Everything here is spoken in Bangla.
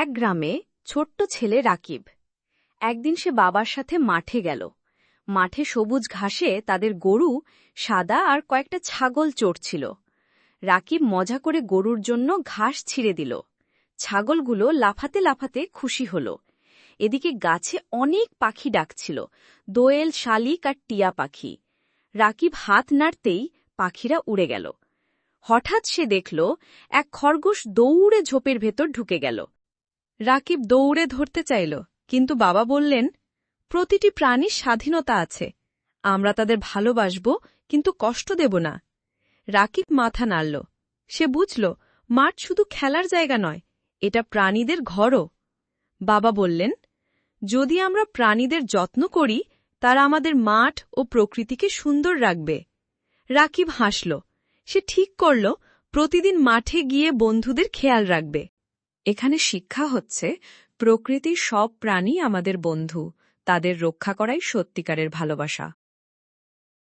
এক গ্রামে ছোট্ট ছেলে রাকিব। একদিন সে বাবার সাথে মাঠে গেল। মাঠে সবুজ ঘাসে তাদের গরু, সাদা আর কয়েকটা ছাগল চড়ছিল। রাকিব মজা করে গরুর জন্য ঘাস ছিঁড়ে দিল। ছাগলগুলো লাফাতে লাফাতে খুশি হল। এদিকে গাছে অনেক পাখি ডাকছিল, দোয়েল, শালিক আর টিয়া পাখি। রাকিব হাত নাড়তেই পাখিরা উড়ে গেল। হঠাৎ সে দেখল, এক খরগোশ দৌড়ে ঝোপের ভেতর ঢুকে গেল। রাকিব দৌড়ে ধরতে চাইল, কিন্তু বাবা বললেন, প্রতিটি প্রাণীর স্বাধীনতা আছে। আমরা তাদের ভালোবাসব, কিন্তু কষ্ট দেব না। রাকিব মাথা নাড়ল। সে বুঝল, মাঠ শুধু খেলার জায়গা নয়, এটা প্রাণীদের ঘরও। বাবা বললেন, যদি আমরা প্রাণীদের যত্ন করি, তারা আমাদের মাঠ ও প্রকৃতিকে সুন্দর রাখবে। রাকিব হাসল। সে ঠিক করল, প্রতিদিন মাঠে গিয়ে বন্ধুদের খেয়াল রাখবে। এখানে শিক্ষা হচ্ছে প্রকৃতির সব প্রাণী আমাদের বন্ধু তাদের রক্ষা করাই সত্যিকারের ভালোবাসা।